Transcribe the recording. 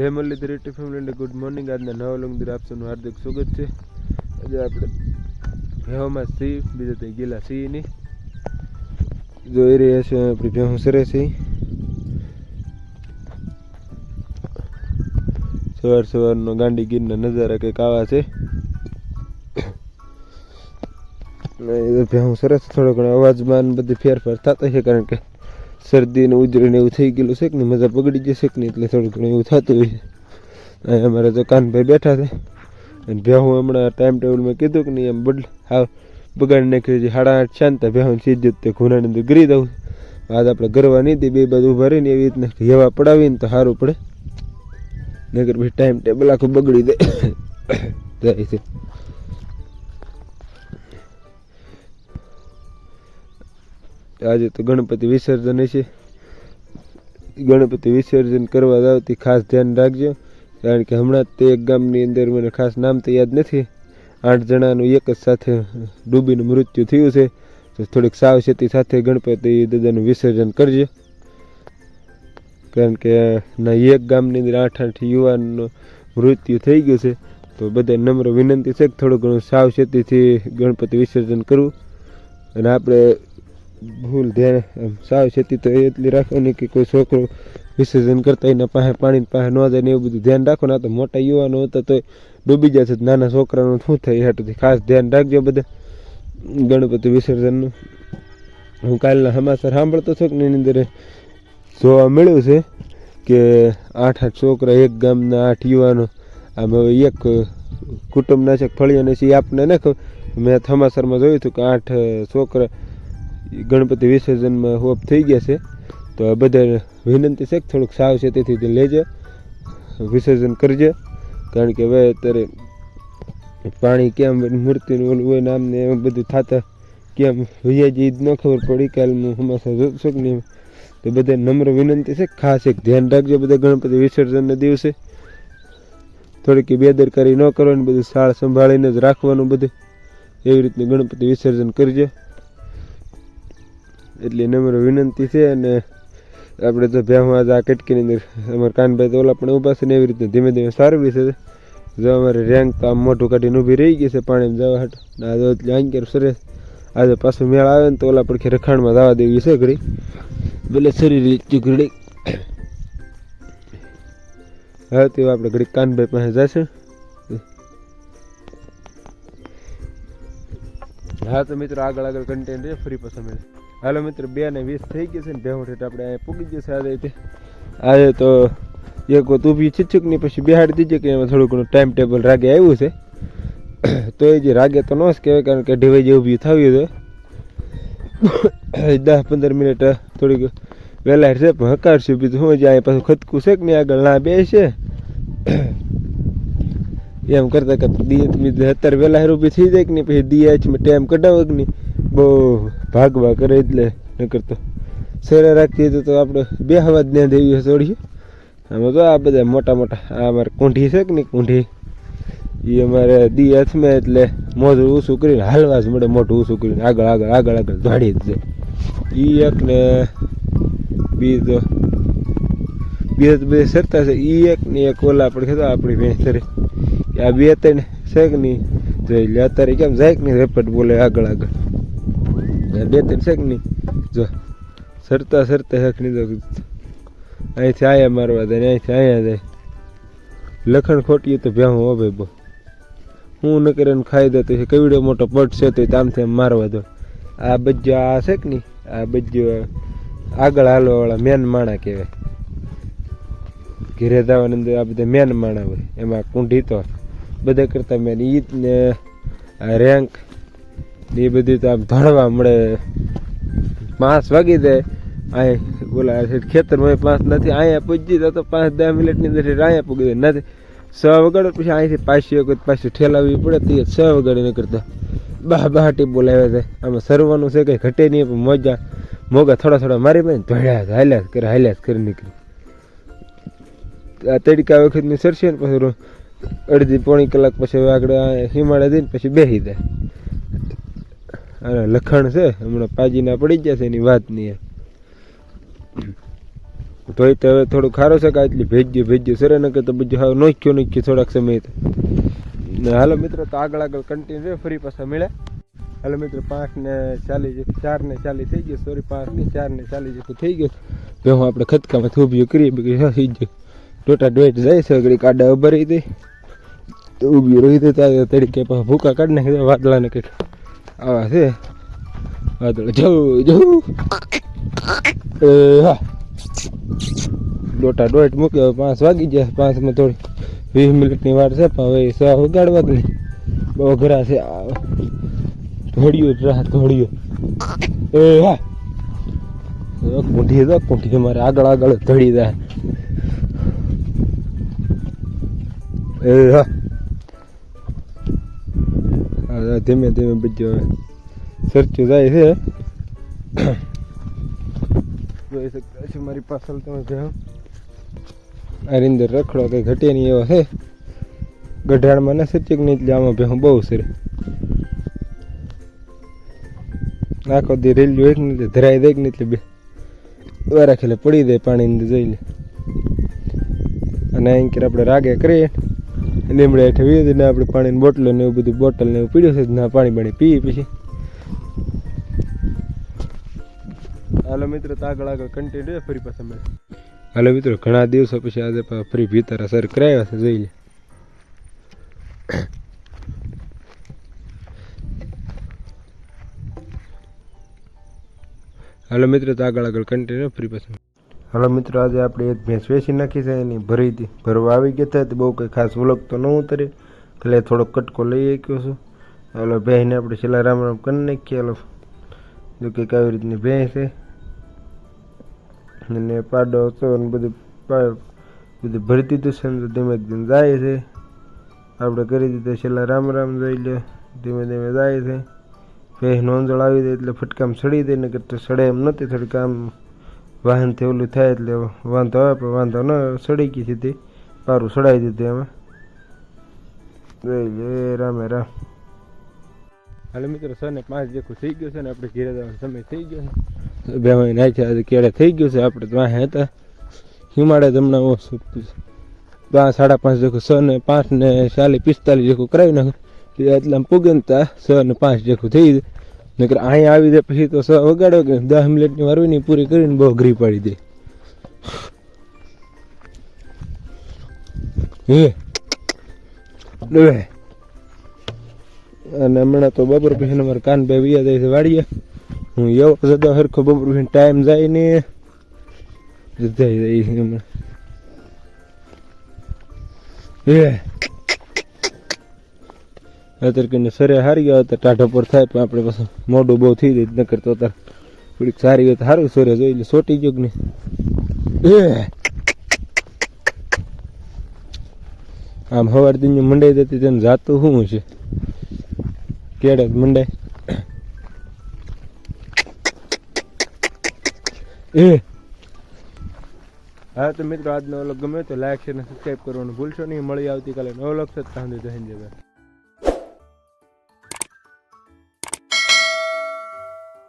જય Murlidhar YouTube family good morning. આજના નવા લોંગદીર આપસોનું હાર્દિક સ્વાગત છે. આજે આપણે ભેહોમાં સિંહ બીજા ત્યાં ગીલા સિંહની જોઈ રહ્યા છે, આપણી ભેહું સરે સિંહ સવાર સવારનો ગાંડી ગીરના નજારા કંઈક આવા છે. ભેહું સરસ થોડો ઘણો અવાજમાં બધી ફેરફાર થતો છે, કારણ કે શરદી ને ઉજળી ને એવું થઈ ગયેલું છે કે મજા બગડી જશે કે નહીં? એટલે થોડું ઘણું એવું થતું હોય છે. અમારા તો કાનભાઈ બેઠા છે. અને ભેહું હમણાં ટાઈમ ટેબલમાં કીધું કે નહીં, એમ બદલ હા બગાડી નાખ્યું છે. સાડા આઠ શાંત ભેહું સીધી તે ઘૂનાની અંદર ગરી દઉં આજ આપણે ગરવા નહીં દે બે બાજુ ઊભા રહીને એવી રીતના હેવા પડાવીને તો સારું પડે. નગર પછી ટાઈમ ટેબલ આખું બગડી દે જાય છે. આજે તો ગણપતિ વિસર્જન છે ગણપતિ વિસર્જન કરવા જાવ તે ખાસ ધ્યાન રાખજો. કારણ કે હમણાં તે એક ગામની અંદર મને ખાસ નામ તો યાદ નથી. આઠ જણાનું એક જ સાથે ડૂબીનું મૃત્યુ થયું છે. તો થોડીક સાવચેતી સાથે ગણપતિ દાદાનું વિસર્જન કરજો. કારણ કે, ના, એક ગામની અંદર આઠ આઠ યુવાનનું મૃત્યુ થઈ ગયું છે. તો બધા નમ્ર વિનંતી છે કે થોડું ઘણું સાવચેતીથી ગણપતિ વિસર્જન કરવું. અને આપણે ભૂલ ધ્યાન સાવ સાવચેતી તો એટલી રાખવાની કે કોઈ છોકરો વિસર્જન કરતા એના પાસે પાણી પાસે ન જાય ને એવું બધું ધ્યાન રાખો ને તો મોટા યુવાનો હતા તો ડૂબી જશે નાના છોકરાનું શું થાય હાટુથી. ખાસ ધ્યાન રાખજો બધા ગણપતિ વિસર્જનનું. હું કાલના સમાચાર સાંભળતો હતો કે એની અંદર જોવા મળ્યું છે કે આઠ આઠ છોકરા એક ગામના આઠ યુવાનો, આમ હવે એક કુટુંબના છે, ફળિયાને છે આપને ન મેં સમાચારમાં જોયું હતું કે આઠ છોકરા ગણપતિ વિસર્જનમાં હોપ થઈ ગયા છે. તો બધા વિનંતી છે કે થોડુંક સાવચેતીથી લેજો, વિસર્જન કરજો. કારણ કે હવે અત્યારે પાણી કેમ, મૂર્તિનું ઓલું હોય નામ ને એમ બધું થતા કેમ વિયાજી ઈદ ન ખબર પડી કાલ હું હમાસા જોશો કે નહીં તો બધા નમ્ર વિનંતી છે ખાસ એક ધ્યાન રાખજો બધા ગણપતિ વિસર્જનના દિવસે. થોડીક બેદરકારી ન કરવાની બધું સાળ સંભાળીને જ રાખવાનું બધું. એવી રીતનું ગણપતિ વિસર્જન કરજો. એટલી નમ્ર વિનંતી છે અને આપણે તો ભ્યામાં આ કટકીની અંદર અમારા કાનભાઈ તો ઓલા પણ ઊભા છે ને એવી રીતે ધીમે ધીમે સારવી છે. જો અમારે રેન્ક તો આમ મોઢું કાઢીને ઊભી રહી ગઈ છે પાણીમાં જવા હાટ. આ જો એટલે આંકેર સરસ આજે પાછું મેળ આવે ને તો ઓલા પડખે રખાણમાં જવા દેવી છે ઘડી. ભલે શરીર ચૂકડી હવે તો આપણે ઘડી કાનભાઈ પાસે જશે. હા, તો મિત્રો આગળ આગળ કન્ટેન્ટ ફરી પસંદ મળે હાલો મિત્ર, બે ને વીસ થઈ ગઈ છે ને ભેહું ઠેઠ આપણે અહીંયા પૂગી જશે આજે તે. આજે તો એક વખત ઊભી છીછુકની પછી બિહાડી દીજે કે એમાં થોડું ઘણું ટાઈમ ટેબલ રાગે આવ્યું છે. તો એ જે રાગે તો ન જ કહેવાય, કારણ કે ઢીવાઈ જે ઊભી થયું તો દસ પંદર મિનિટ થોડીક વહેલા છે, પણ હકારશું બીજું શું જાય પાછું ખતકું છે કે નહીં આગળ? ના, બે છે. એમ કરતા કરતા દિયે અત્યારે વહેલા ઊભી થઈ જાય કે નહીં, પછી દિયાચમાં ટાઈમ કઢાવે કે નહીં? બહુ ભાગવા કરે એટલે ન કરતો શેરા રાખતી તો આપણે બે હવા જ દેવી છોડીએ આમાં તો આ બધા મોટા મોટા, આ અમારે કુંઢી છે કે નહીં કુંઠી એ અમારે દી હાથમાં એટલે મોઢું ઊંચું કરીને હાલવા જ મળે, મોઢું ઊંચું કરીને. આગળ આગળ આગળ આગળ દોડી જ જાય. એ એક ને બીજો બે બે સરતા છે. એ એક ને એક ઓલા આપણે કહેતો આપણી ભેંસરે આ બે ત્રણ છે કે નહીં? જોઈ લે અત્યારે કેમ જાય કે નહીં? રેપટ બોલે આગળ આગળ. બે ત્રણ છે નહીં જો, સરતા સરતા હેક નહીં તો અહીંથી આયા મારવા દે અહીંથી અહીંયા જાય. લખણ ખોટીએ તો ભ્યાહું હો ભાઈ બહુ હું ન કરીને ખાઈ દે તો કેવડો મોટો પટ છે તો આમથી એમ મારવા દો. આ બજ્જો આ છે કે નહીં આ બજ્જો આગળ હાલવાવાળા મેન માણા કહેવાય. ઘેરે દાવાની અંદર આ બધા મેન માણા હોય, એમાં કુંઢી તો. બધા કરતાં મેન ઈ ને રેન્ક એ બધી તો આમ ધણવા મળે. પાંચ વાગી જાય. અહીં બોલા ખેતરમાં પાંચ નથી. અહીંયા પૂજી તો પાંચ દસ મિનિટની અંદર અહીંયા પૂગી જાય. નથી. છ વગાડો, પછી અહીંથી પાછી વખત પાછી ઠેલાવવી પડે તે છ વગાડી નીકળતા બા બહાટી બોલાવ્યા છે. આમાં સરવાનું છે, કંઈ ઘટે નહીં, પણ મોજા, મોગા થોડા થોડા મારી પાસે ધોળ્યા હાલ્યા કરે, હાલ્યા કરી નીકળી. આ તડકા વખતની સરશે ને પછી અડધી પોણી કલાક પછી આગળ હિમાળે દઈને પછી બેસી જાય. અને લખણ છે? હમણાં પાજીના પડી ગયા છે એની વાત નહીં તોય તો હવે થોડું ખારો છે કે આટલી ભેજ્યું ભેજ્યું સરે ન કે તો બીજું હવે નોખ્યું નોખ્યું થોડાક સમય તો. હાલો મિત્રો, તો આગળ આગળ કન્ટિન્યુ ફરી પાછા મળ્યા. હાલો મિત્રો, પાંચ ને ચાલીસ ચાર ને ચાલીસ થઈ ગયું સોરી પાંચ ને ચાર ને ચાલીસ જેટલું થઈ ગયું. તો હું આપણે ખતકામાં થોભ્યું કરીએ બીજું હા થઈ ગયું ટોટા ડોટ જાય છે ઘડી કાડા ઉભરી હતી તો ઊભી રહી હતી ત્યારે તરીકે ભૂકા કાઢી નાખી વાદળાને કંઈક. આવા છે વાદળ જવું જવું હા દોટા દોઢ મૂક્યો પાંચ વાગી ગયા પાંચમાં થોડી વીસ મિનિટની વાર છે પણ હવે સવા વગાડવા જ બહુ ઘરા છે આ રાહ ધોળિયું એ હા કુંઠી તો કુંઠી મારે આગળ આગળ ધડી જાય એ હા ધીમે ધીમે બીજો સરચું જાય છે. જોઈ શકતા છો મારી પાછળ તમે જોયો અરિંદર રખડો કંઈ ઘટે નહીં એવો છે. ગઢાણમાં ને સચિક નહીં એટલે આમાં ભેહું બહુ સર આખો દી રેલ્યું એક ને એટલે ધરાઈ દે ને એટલે બે. વારા ખેલે પડી દે અંદર જોઈ લે અને અહીં આપણે રાગે કરીએ. લીમડા હેઠે વી ને આપણે પાણીની બોટલો ને એવું બધું બોટલ ને એવું પીડ્યું છે ના પાણી પાણી પીએ પછી. હાલો મિત્રો, તો આગળ આગળ કન્ટિન્યુ ફરી પાછા મળે હાલો મિત્રો, ઘણા દિવસો પછી આજે ફરી ભીતરા સર કરાવ્યા છે, જોઈ લે. હાલો મિત્રો, તો આગળ આગળ કન્ટિન્યુ ફરી પાછા હાલો મિત્રો, આજે આપણે એક ભેંસ વેચી નાખી છે, એની ભરી હતી ભરવા આવી ગયા હતા બહુ કંઈ ખાસ વલોક તો ન ઉતરે, એટલે થોડોક કટકો લઈ શક્યો છું. હાલો, ભેંસને આપણે છેલ્લા રામ રામ કરી નાખીએ, હાલો. જો કંઈક આવી રીતની ભેંસ છે. અને પાડો હતો અને બધું બધું ભરી દીધું છે ને ધીમે ધીમે જાય છે. આપણે કરી દીધું છેલ્લા રામ રામ, જોઈ લે, ધીમે ધીમે જાય છે. ભેંસ નોંધળ આવી જાય, એટલે ફટકામ સડી દે ને કરતા સડે એમ નથી, થોડીક આમ વાહનથી ઓલું થાય એટલે વાંધો આવે, પણ વાંધો ન. સડી ગઈ સીધી. પારું સડાવી દીધું એમાં. જય રામે રામ. હાલ મિત્રો સર ને પાંચ જેખું થઈ ગયું છે ને આપણે ઘેરે જવાનો સમય થઈ ગયો છે. બે મહિને નાખ્યા આજે કેળે થઈ ગયું છે. આપણે તો હતા. હિમાડે હમણાં ઓછું ત્યાં સાડા પાંચ જેખું છ ને પાંચ ને ચાલીસ, પિસ્તાલીસ જેખું કરાવી નાખું એટલે એટલા પૂગે ને છ ને પાંચ જેખું થઈ જાય નકર અહીંયા આવી જાય પછી તો વગાડો કે દસ મિનિટની વાર હોય ને ઈ પૂરી કરીને બહુ ઘરી પાડી દે. હે? અને હમણાં તો બપોર પછી અમારે કાન બે વિયા જાય છે વાડીએ. હું એવો જતો હરખો બપોર પછી ટાઈમ જાય ને જાય જાય હમણાં. એ અત્યારે કરીને સરે હારી ગયા તો ટાઢો પર થાય, પણ આપણે પાછું મોઢું બહુ થઈ જાય, નકર તો અત્યારે થોડીક સારી હોય તો સારું સરે, જોઈ લે, સોટી ગયો કે નહીં? આમ હવાર દિન મંડાઈ જતી તેને જાતું શું છે કેડે મંડાઈ. એ! હા, તો મિત્રો, આજનો વ્લોગ ગમે તો લાઈક શેર અને સબસ્ક્રાઈબ કરવાનું ભૂલશો નહીં. મળી આવતીકાલે નવો અલગ ત્યાં સુધી જય જય.